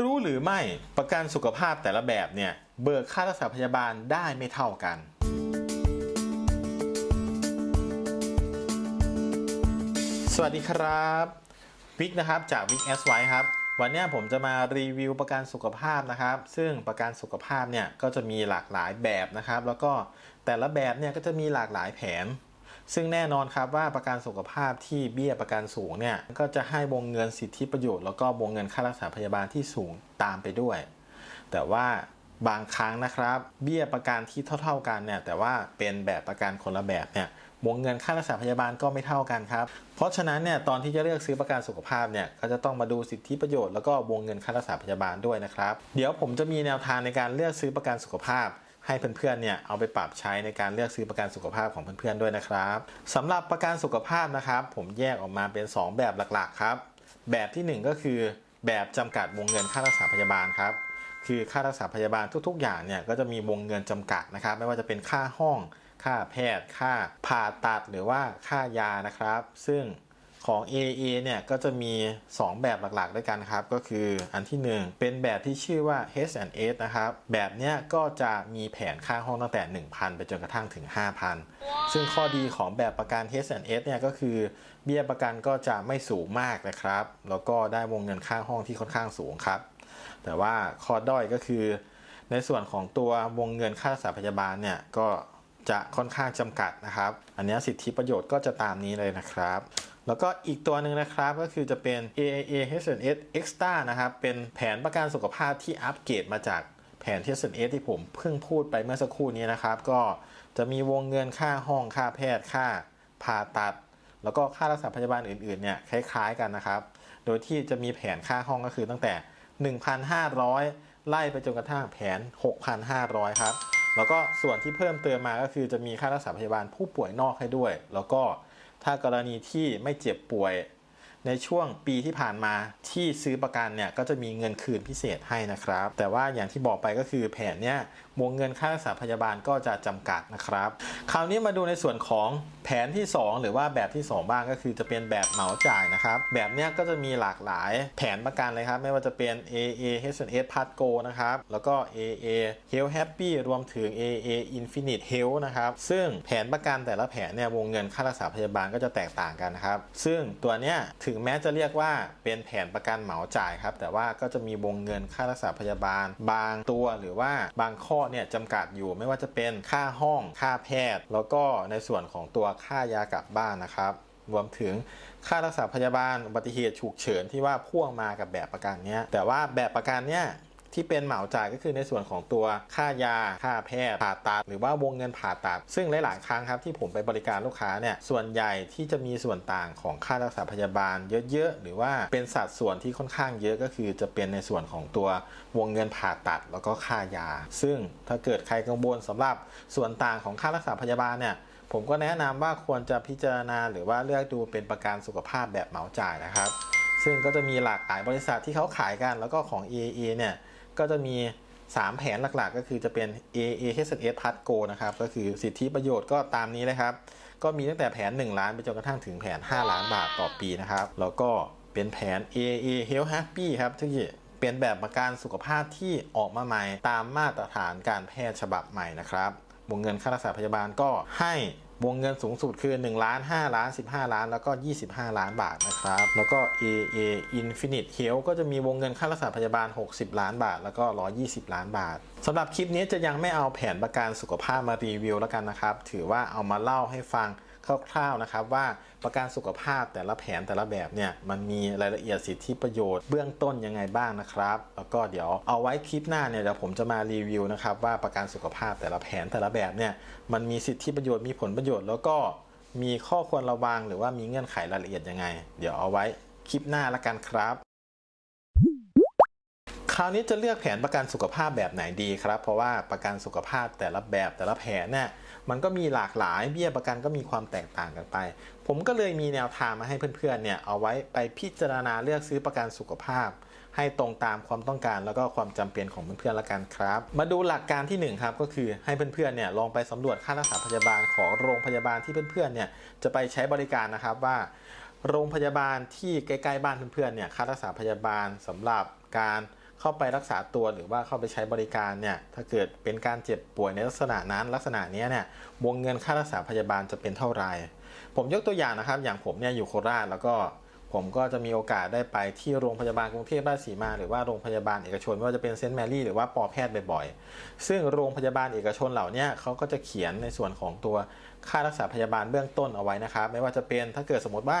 รู้หรือไม่ประกันสุขภาพแต่ละแบบเนี่ยเบิกค่ารักษาพยาบาลได้ไม่เท่ากัน สวัสดีครับวิกนะครับจากวิกแอสไวครับ วันนี้ผมจะมารีวิวประกันสุขภาพนะครับ ซึ่งประกันสุขภาพเนี่ยก็จะมีหลากหลายแบบนะครับ แล้วก็แต่ละแบบเนี่ยก็จะมีหลากหลายแผน ซึ่งแน่นอนครับว่าประกันสุขภาพที่เบี้ยประกันสูงเนี่ยก็จะให้วงเงินสิทธิประโยชน์แล้วก็วงเงินค่ารักษาพยาบาลที่สูงตามไปด้วย แต่ว่าบางครั้งนะครับ เบี้ยประกันที่เท่า ๆกันเนี่ยแต่ว่าเป็นแบบประกันคนละแบบเนี่ยวงเงินค่ารักษาพยาบาลก็ไม่เท่ากันครับ เพราะฉะนั้นเนี่ยตอนที่จะเลือกซื้อประกันสุขภาพเนี่ยก็จะต้องมาดูสิทธิประโยชน์แล้วก็วงเงินค่ารักษาพยาบาลด้วยนะครับ เดี๋ยวผมจะมีแนวทางในการเลือกซื้อประกันสุขภาพ ให้เพื่อนๆเนี่ยเอาไปปรับใช้ในการเลือกซื้อประกันสุขภาพของเพื่อนๆด้วยนะครับสำหรับประกันสุขภาพนะครับ ผมแยกออกมาเป็น 2 แบบหลักๆครับ แบบทีหนึ่1 ก็คือแบบจำกัดวงเงินค่ารักษาพยาบาลครับคือค่ารักษาพยาบาลทุกๆ อย่างเนี่ยก็จะมีวงเงินจำกัดนะครับ ไม่ว่าจะเป็นค่าห้อง ค่าแพทย์ ค่าผ่าตัดหรือว่าค่ายานะครับ ซึ่ง ของ AA เนี่ยก็จะมี 2 แบบหลักๆด้วยกันครับ ก็คืออันที่ 1 เป็นแบบที่ชื่อว่า H&S นะครับ แบบเนี้ยก็จะมีแผนค่าห้องตั้งแต่ 1,000 ไปจนกระทั่งถึง 5,000 ซึ่งข้อดีของแบบประกัน H&S เนี่ยก็คือเบี้ยประกันก็จะไม่สูงมากนะครับ แล้วก็ได้วงเงินค่าห้องที่ค่อนข้างสูงครับ แต่ว่าข้อด้อยก็คือ ในส่วนของตัววงเงินค่ารักษาพยาบาลเนี่ยก็จะค่อนข้างจำกัดนะครับ อันนี้สิทธิประโยชน์ก็จะตามนี้เลยนะครับ แล้วก็อีกตัวหนึ่งนะครับก็คือจะเป็น AIA H&S Extra นะครับ เป็นแผนประกันสุขภาพที่อัปเกรดมาจากแผน H&S ที่ผมเพิ่งพูดไปเมื่อสักครู่นี้นะครับ ก็จะมีวงเงินค่าห้องค่าแพทย์ค่าผ่าตัด แล้วก็ค่ารักษาพยาบาลอื่นๆเนี่ยคล้ายๆกันนะครับ โดยที่จะมีแผนค่าห้องก็คือตั้งแต่ 1,500 ไล่ไปจนกระทั่งแผน 6,500 ครับแล้วก็ส่วนที่เพิ่มเติมมาก็คือจะมีค่ารักษาพยาบาลผู้ป่วยนอกให้ด้วย แล้วก็ ถ้ากรณีที่ไม่เจ็บป่วย ในช่วงปีที่ผ่านมาที่ซื้อประกันเนี่ยก็จะมีเงินคืนพิเศษให้นะครับ แต่ว่าอย่างที่บอกไปก็คือแผนเนี้ยวงเงินค่ารักษาพยาบาลก็จะจำกัดนะครับ คราวนี้มาดูในส่วนของแผนที่ 2 หรือว่าแบบที่ 2 บ้างก็คือจะเป็นแบบเหมาจ่ายนะครับ แบบเนี้ยก็จะมีหลากหลายแผนประกันเลยครับ ไม่ว่าจะเป็น AA H&S p a s Go นะครับ แล้วก็ AA Health Happy รวมถึง AA Infinite Health นะครับ ซึ่งแผนประกันแต่ละแผนเนี่ยวงเงินค่ารักษาพยาบาลก็จะแตกต่างกันนะครับ ซึ่งตัวเนี้ยถึงงแม้จะเรียกว่าเป็นแผนประกันเหมาจ่ายครับ แต่ว่าก็จะมีวงเงินค่ารักษาพยาบาล บางตัวหรือว่าบางข้อเนี่ยจำกัดอยู่ไม่ว่าจะเป็นค่าห้องค่าแพทย์ แล้วก็ในส่วนของตัวค่ายากลับบ้านนะครับรวมถึงค่ารักษาพยาบาลอุบัติเหตุฉุกเฉินที่ว่าพ่วงมากับแบบประกันเนี้ยแต่ว่าแบบประกันเนี้ย ที่เป็นเหมาจ่ายก็คือในส่วนของตัวค่ายา ค่าแพทย์ผ่าตัดหรือว่าวงเงินผ่าตัด ซึ่งหลาย ๆ ครั้งครับที่ผมไปบริการลูกค้าเนี่ยส่วนใหญ่ที่จะมีส่วนต่างของค่ารักษาพยาบาลเยอะ ๆ หรือว่าเป็นสัดส่วนที่ค่อนข้างเยอะก็คือจะเป็นในส่วนของตัววงเงินผ่าตัดแล้วก็ค่ายา ซึ่งถ้าเกิดใครกังวลสำหรับส่วนต่างของค่ารักษาพยาบาลเนี่ยผมก็แนะนำว่าควรจะพิจารณาหรือว่าเลือกดูเป็นประกันสุขภาพแบบเหมาจ่ายนะครับ ซึ่งก็จะมีหลากหลายบริษัทที่เขาขายกันแล้วก็ของ AAA เนี่ย ก็จะมี 3 แผนหลักๆ ก็คือจะเป็น AA H&S Plus Go นะครับ ก็คือสิทธิประโยชน์ก็ตามนี้เลยครับ ก็มีตั้งแต่แผน 1 ล้านไปจนกระทั่งถึงแผน 5 ล้านบาทต่อปีนะครับ แล้วก็เป็นแผน AA Health Happy ครับที่เป็นแบบประกันสุขภาพที่ออกมาใหม่ตามมาตรฐานการแพทย์ฉบับใหม่นะครับวงเงินค่ารักษาพยาบาลก็ให้ วงเงินสูงสุดคือ1ล้าน5ล้าน 15 ล้าน แล้วก็ 25 ล้านบาทนะครับ แล้วก็ AA Infinite Health ก็จะมีวงเงินค่ารักษาพยาบาล 60 ล้านบาท แล้วก็ 120 ล้านบาทสำหรับคลิปนี้จะยังไม่เอาแผนประกันสุขภาพมารีวิวแล้วกันนะครับ ถือว่าเอามาเล่าให้ฟังคร่าวๆนะครับว่า ประกันสุขภาพแต่ละแผนแต่ละแบบเนี่ยมันมีรายละเอียดสิทธิประโยชน์เบื้องต้นยังไงบ้างนะครับ แล้วก็เดี๋ยวเอาไว้คลิปหน้าเนี่ยเดี๋ยวผมจะมารีวิวนะครับว่าประกันสุขภาพแต่ละแผนแต่ละแบบเนี่ยมันมีสิทธิประโยชน์มีผลประโยชน์แล้วก็มีข้อควรระวังหรือว่ามีเงื่อนไขรายละเอียดยังไง เดี๋ยวเอาไว้คลิปหน้าละกันครับ คราวนี้จะเลือกแผนประกันสุขภาพแบบไหนดีครับ เพราะว่าประกันสุขภาพแต่ละแบบแต่ละแผนเนี่ยมันก็มีหลากหลายเบี้ยประกันก็มีความแตกต่างกันไป ผมก็เลยมีแนวทางมาให้เพื่อนๆเนี่ยเอาไว้ไปพิจารณาเลือกซื้อประกันสุขภาพ ให้ตรงตามความต้องการแล้วก็ความจำเป็นของเพื่อนๆละกันครับ มาดูหลักการที่หนึ่งครับก็คือให้เพื่อนๆเนี่ยลองไปสำรวจค่ารักษาพยาบาลของโรงพยาบาลที่เพื่อนๆเนี่ยจะไปใช้บริการนะครับว่า โรงพยาบาลที่ใกล้ๆบ้านเพื่อนๆเนี่ยค่ารักษาพยาบาลสำหรับการ เข้าไปรักษาตัวหรือว่าเข้าไปใช้บริการเนี่ยถ้าเกิดเป็นการเจ็บป่วยในลักษณะนั้นลักษณะนี้เนี่ยวงเงินค่ารักษาพยาบาลจะเป็นเท่าไหร่ผมยกตัวอย่างนะครับ อย่างผมเนี่ยอยู่โคราชแล้วก็ผมก็จะมีโอกาสได้ไปที่โรงพยาบาลกรุงเทพราชสีมา หรือว่าโรงพยาบาลเอกชนไม่ว่าจะเป็นเซนต์แมรี่หรือว่าปอแพทย์บ่อยๆ ซึ่งโรงพยาบาลเอกชนเหล่านี้เขาก็จะเขียนในส่วนของตัวค่ารักษาพยาบาลเบื้องต้นเอาไว้นะครับ ไม่ว่าจะเป็นถ้าเกิดสมมติว่า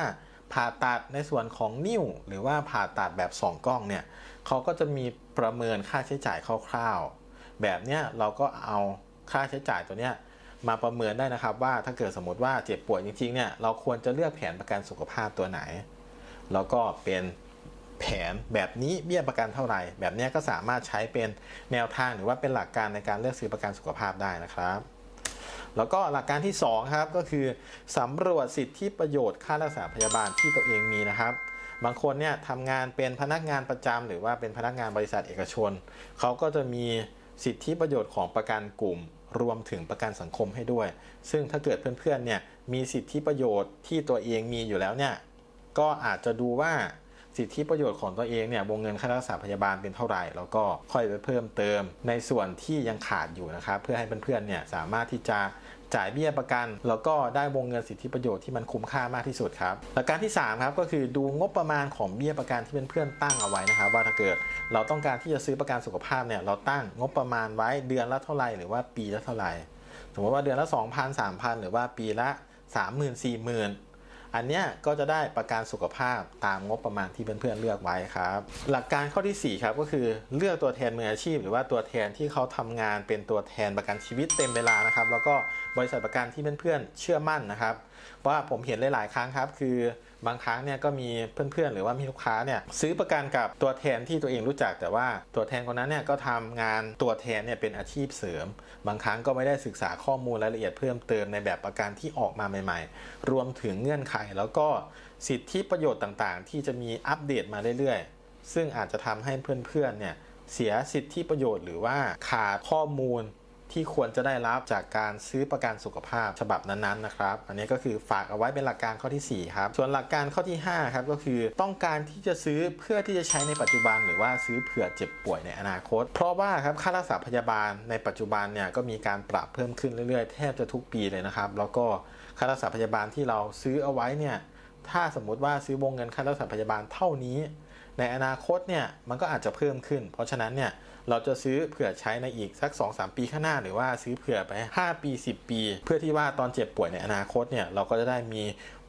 ผ่าตัดในส่วนของนิ้ว หรือว่าผ่าตัดแบบสองกล้องเนี่ย เขาก็จะมีประเมินค่าใช้จ่ายคร่าวๆ แบบเนี้ยเราก็เอาค่าใช้จ่ายตัวเนี้ยมาประเมินได้นะครับว่าถ้าเกิดสมมติว่าเจ็บป่วยจริงๆเนี่ยเราควรจะเลือกแผนประกันสุขภาพตัวไหน แล้วก็เป็นแผนแบบนี้เบี้ยประกันเท่าไหร่ แบบนี้ก็สามารถใช้เป็นแนวทางหรือว่าเป็นหลักการในการเลือกซื้อประกันสุขภาพได้นะครับ แล้วก็หลักการที่2ครับก็คือสำรวจสิทธิประโยชน์ค่ารักษาพยาบาลที่ตัวเองมีนะครับ บางคนเนี่ยทำงานเป็นพนักงานประจำหรือว่าเป็นพนักงานบริษัทเอกชน เขาก็จะมีสิทธิประโยชน์ของประกันกลุ่ม รวมถึงประกันสังคมให้ด้วย ซึ่งถ้าเกิดเพื่อนๆเนี่ยมีสิทธิประโยชน์ที่ตัวเองมีอยู่แล้วเนี่ยก็อาจจะดูว่าสิทธิประโยชน์ของตัวเองเนี่ยวงเงินค่ารักษาพยาบาลเป็นเท่าไหร่ แล้วก็ค่อยไปเพิ่มเติมในส่วนที่ยังขาดอยู่นะครับ เพื่อให้เพื่อนๆเนี่ยสามารถที่จะ จ่ายเบี้ยประกัน แล้วก็ได้วงเงินสิทธิประโยชน์ที่มันคุ้มค่ามากที่สุดครับหลักการที่3ครับก็คือดูงบประมาณของเบี้ยประกันที่เพื่อนๆตั้งเอาไว้นะครับ ว่าถ้าเกิดเราต้องการที่จะซื้อประกันสุขภาพเนี่ยเราตั้งงบประมาณไว้เดือนละเท่าไหร่หรือว่าปีละเท่าไหร่สมมติว่าเดือนละ 2,000 3,000 หรือว่าปีละ 30,000 40,000 อันเนี้ยก็จะได้ประกันสุขภาพตามงบประมาณที่เพื่อนๆเลือกไว้ครับ หลักการข้อที่ 4 ครับก็คือเลือกตัวแทนมืออาชีพ หรือว่าตัวแทนที่เขาทำงานเป็นตัวแทนประกันชีวิตเต็มเวลานะครับ แล้วก็บริษัทประกันที่เพื่อนๆเชื่อมั่นนะครับ ว่าผมเห็นหลายๆครั้งครับ คือ บางครั้งเนี่ยก็มีเพื่อนๆ หรือว่ามีลูกค้าเนี่ยซื้อประกันกับตัวแทนที่ตัวเองรู้จัก แต่ว่าตัวแทนคนนั้นเนี่ยก็ทำงานตัวแทนเนี่ยเป็นอาชีพเสริม บางครั้งก็ไม่ได้ศึกษาข้อมูลรายละเอียดเพิ่มเติมในแบบประกันที่ออกมาใหม่ ๆ รวมถึงเงื่อนไขแล้วก็สิทธิประโยชน์ต่างๆ ที่จะมีอัปเดตมาเรื่อยๆ ซึ่งอาจจะทำให้เพื่อนๆเนี่ยเสียสิทธิประโยชน์หรือว่าขาดข้อมูล ที่ควรจะได้รับจากการซื้อประกันสุขภาพฉบับนั้นๆนะครับ อันนี้ก็คือฝากเอาไว้เป็นหลักการข้อที่ 4 ครับ ส่วนหลักการข้อที่ 5 ครับก็คือต้องการที่จะซื้อเพื่อที่จะใช้ในปัจจุบัน หรือว่าซื้อเผื่อเจ็บป่วยในอนาคต เพราะว่าครับค่ารักษาพยาบาลในปัจจุบันเนี่ยก็มีการปรับเพิ่มขึ้นเรื่อยๆ แทบจะทุกปีเลยนะครับ แล้วก็ค่ารักษาพยาบาลที่เราซื้อเอาไว้เนี่ยถ้าสมมุติว่าซื้อวงเงินค่ารักษาพยาบาลเท่านี้ ในอนาคตเนี่ยมันก็อาจจะเพิ่มขึ้น เพราะฉะนั้นเนี่ย เราจะซื้อเผื่อใช้ในอีกสัก 2-3 ปีข้างหน้า หรือว่าซื้อเผื่อไป 5 ปี 10 ปี เพื่อที่ว่าตอนเจ็บป่วยในอนาคตเนี่ยเราก็จะได้มี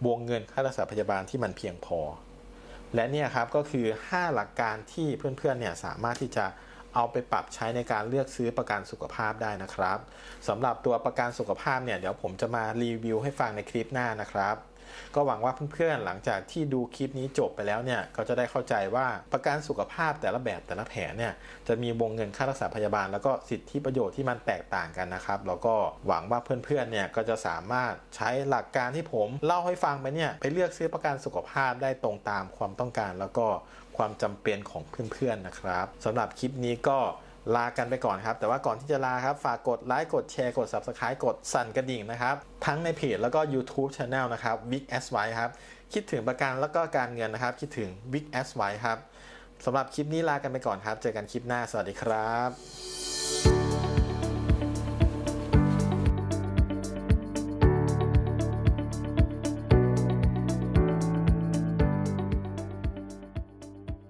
วงเงินค่ารักษาพยาบาลที่มันเพียงพอ และเนี่ยครับก็คือ 5 หลักการที่เพื่อนๆเนี่ยสามารถที่จะเอาไปปรับใช้ในการเลือกซื้อประกันสุขภาพได้นะครับสำหรับตัวประกันสุขภาพเนี่ยเดี๋ยวผมจะมารีวิวให้ฟังในคลิปหน้านะครับ ก็หวังว่าเพื่อนๆหลังจากที่ดูคลิปนี้จบไปแล้วเนี่ยก็จะได้เข้าใจว่าประกันสุขภาพแต่ละแบบแต่ละแผนเนี่ยจะมีวงเงินค่ารักษาพยาบาล แล้วก็สิทธิประโยชน์ที่มันแตกต่างกันนะครับแล้วก็หวังว่าเพื่อนๆเนี่ยก็จะสามารถใช้หลักการที่ผมเล่าให้ฟังไปเนี่ยไปเลือกซื้อประกันสุขภาพได้ตรงตามความต้องการ แล้วก็ความจำเป็นของเพื่อนๆนะครับสำหรับคลิปนี้ก็ ลากันไปก่อนครับ แต่ว่าก่อนที่จะลาครับ ฝากกดไลค์กดแชร์กด Subscribe กดสั่นกระดิ่งนะครับ ทั้งในเพจแล้วก็ YouTube Channel นะครับ Big S Y ครับ คิดถึงประกันแล้วก็การเงินนะครับ คิดถึง Big S Y ครับสำหรับคลิปนี้ลากันไปก่อนครับ เจอกันคลิปหน้าสวัสดีครับ